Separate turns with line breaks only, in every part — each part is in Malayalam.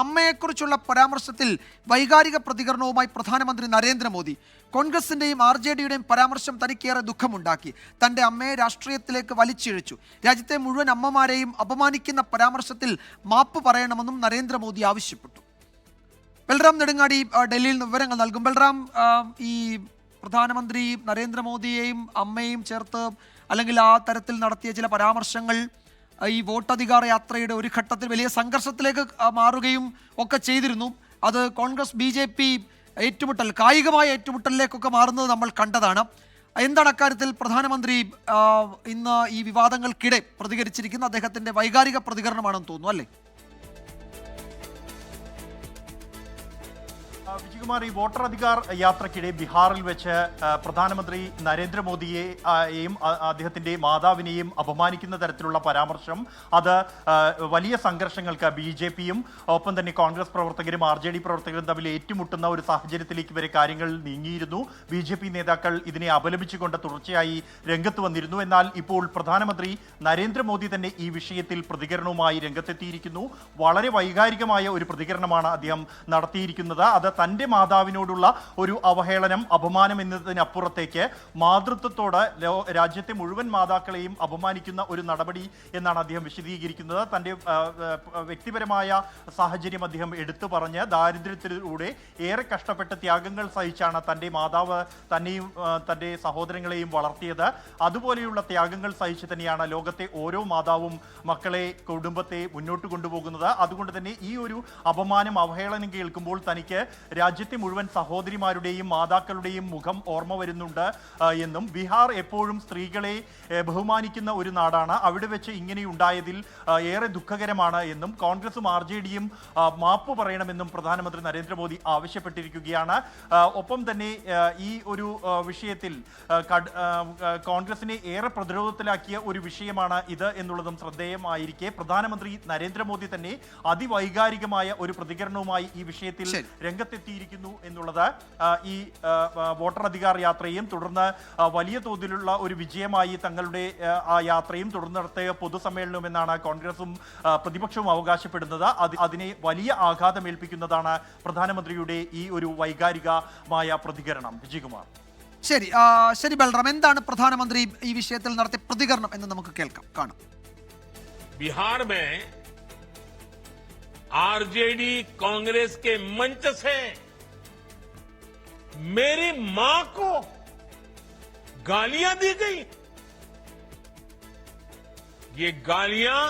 അമ്മയെക്കുറിച്ചുള്ള പരാമർശത്തിൽ വൈകാരിക പ്രതികരണവുമായി പ്രധാനമന്ത്രി നരേന്ദ്രമോദി. കോൺഗ്രസിന്റെയും ആർ ജെ ഡിയുടെയും പരാമർശം തനിക്കേറെ ദുഃഖമുണ്ടാക്കി. തന്റെ അമ്മയെ രാഷ്ട്രീയത്തിലേക്ക് വലിച്ചിഴച്ചു. രാജ്യത്തെ മുഴുവൻ അമ്മമാരെയും അപമാനിക്കുന്ന പരാമർശത്തിൽ മാപ്പ് പറയണമെന്നും നരേന്ദ്രമോദി ആവശ്യപ്പെട്ടു. ബൽറാം നെടുങ്ങാടി ഡൽഹിയിൽ നിന്ന് വിവരങ്ങൾ നൽകും. ബൽറാം ഈ പ്രധാനമന്ത്രി നരേന്ദ്രമോദിയെയും അമ്മയെയും ചേർത്ത് അല്ലെങ്കിൽ ആ തരത്തിൽ നടത്തിയ ചില പരാമർശങ്ങൾ ഈ വോട്ടധികാര യാത്രയുടെ ഒരു ഘട്ടത്തിൽ വലിയ സംഘർഷത്തിലേക്ക് മാറുകയും ഒക്കെ ചെയ്തിരുന്നു. അത് കോൺഗ്രസ് ബി ജെ പി ഏറ്റുമുട്ടൽ കായികമായ ഏറ്റുമുട്ടലിലേക്കൊക്കെ മാറുന്നത് നമ്മൾ കണ്ടതാണ്. എന്താണ് അക്കാര്യത്തിൽ പ്രധാനമന്ത്രി ഇന്ന് ഈ വിവാദങ്ങൾക്കിടെ പ്രതികരിച്ചിരിക്കുന്ന അദ്ദേഹത്തിന്റെ വൈകാരിക പ്രതികരണമാണെന്ന് തോന്നുന്നു അല്ലേ?
വിജയകുമാർ ഈ വോട്ടർ അധികാർ യാത്രക്കിടെ ബീഹാറിൽ വെച്ച് പ്രധാനമന്ത്രി നരേന്ദ്രമോദിയെയും അദ്ദേഹത്തിന്റെ മാതാവിനെയും അപമാനിക്കുന്ന തരത്തിലുള്ള പരാമർശം അത് വലിയ സംഘർഷങ്ങൾക്ക് ബി ജെ പിയും ഒപ്പം തന്നെ കോൺഗ്രസ് പ്രവർത്തകരും ആർ ജെ ഡി പ്രവർത്തകരും തമ്മിൽ ഏറ്റുമുട്ടുന്ന ഒരു സാഹചര്യത്തിലേക്ക് വരെ കാര്യങ്ങൾ നീങ്ങിയിരുന്നു. ബി ജെ പി നേതാക്കൾ ഇതിനെ അപലപിച്ചുകൊണ്ട് തുടർച്ചയായി രംഗത്ത് വന്നിരുന്നു. എന്നാൽ ഇപ്പോൾ പ്രധാനമന്ത്രി നരേന്ദ്രമോദി തന്നെ ഈ വിഷയത്തിൽ പ്രതികരണവുമായി രംഗത്തെത്തിയിരിക്കുന്നു. വളരെ വൈകാരികമായ ഒരു പ്രതികരണമാണ് അദ്ദേഹം നടത്തിയിരിക്കുന്നത്. അത് തന്റെ മാതാവിനോടുള്ള ഒരു അവഹേളനം അപമാനം എന്നതിനപ്പുറത്തേക്ക് മാതൃത്വത്തോട് രാജ്യത്തെ മുഴുവൻ മാതാക്കളെയും അപമാനിക്കുന്ന ഒരു നടപടി എന്നാണ് അദ്ദേഹം വിശദീകരിക്കുന്നത്. തന്റെ വ്യക്തിപരമായ സാഹചര്യം അദ്ദേഹം എടുത്തു പറഞ്ഞ് ദാരിദ്ര്യത്തിലൂടെ ഏറെ കഷ്ടപ്പെട്ട ത്യാഗങ്ങൾ സഹിച്ചാണ് തന്റെ മാതാവ് തന്നെയും തന്റെ സഹോദരങ്ങളെയും വളർത്തിയത്. അതുപോലെയുള്ള ത്യാഗങ്ങൾ സഹിച്ച് തന്നെയാണ് ലോകത്തെ ഓരോ മാതാവും മക്കളെ കുടുംബത്തെ മുന്നോട്ട് കൊണ്ടുപോകുന്നത്. അതുകൊണ്ട് തന്നെ ഈ ഒരു അപമാനം അവഹേളനം കേൾക്കുമ്പോൾ തനിക്ക് രാജ്യത്തെ മുഴുവൻ സഹോദരിമാരുടെയും മാതാക്കളുടെയും മുഖം ഓർമ്മ വരുന്നുണ്ട് എന്നും. ബീഹാർ എപ്പോഴും സ്ത്രീകളെ ബഹുമാനിക്കുന്ന ഒരു നാടാണ്. അവിടെ വെച്ച് ഇങ്ങനെയുണ്ടായതിൽ ഏറെ ദുഃഖകരമാണ് എന്നും. കോൺഗ്രസും ആർ ജെ ഡിയും മാപ്പ് പറയണമെന്നും പ്രധാനമന്ത്രി നരേന്ദ്രമോദി ആവശ്യപ്പെട്ടിരിക്കുകയാണ്. ഒപ്പം തന്നെ ഈ ഒരു വിഷയത്തിൽ കോൺഗ്രസിനെ ഏറെ പ്രതിരോധത്തിലാക്കിയ ഒരു വിഷയമാണ് ഇത് എന്നുള്ളതും ശ്രദ്ധേയമായിരിക്കെ. പ്രധാനമന്ത്രി നരേന്ദ്രമോദി തന്നെ അതിവൈകാരികമായ ഒരു പ്രതികരണവുമായി ഈ വിഷയത്തിൽ
ശരി.
രംഗത്തെത്തിയിരിക്കുന്നു എന്നുള്ളത് ഈ വോട്ടർ അധികാർ യാത്രയും തുടർന്ന് വലിയ തോതിലുള്ള ഒരു വിജയമായി തങ്ങളുടെ ആ യാത്രയും തുടർന്ന് നടത്തിയ പൊതുസമ്മേളനം എന്നാണ് കോൺഗ്രസും പ്രതിപക്ഷവും അവകാശപ്പെടുന്നത്. അത് അതിനെ വലിയ ആഘാതമേൽപ്പിക്കുന്നതാണ് പ്രധാനമന്ത്രിയുടെ ഈ ഒരു വൈകാരികമായ പ്രതികരണം. വിജയകുമാർ.
ശരി ശരി ബൽറാം. എന്താണ് പ്രധാനമന്ത്രി ഈ വിഷയത്തിൽ നടത്തിയ പ്രതികരണം എന്ന് നമുക്ക് കേൾക്കാം കാണാം.
ബിഹാർ മേ आरजेडी कांग्रेस के मंच से मेरी माँ को गालियाँ दी गई। ये गालियाँ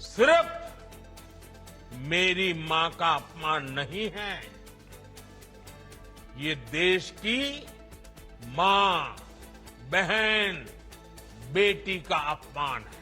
सिर्फ़ मेरी माँ का अपमान नहीं है। ये देश की माँ, बहन, बेटी का अपमान है।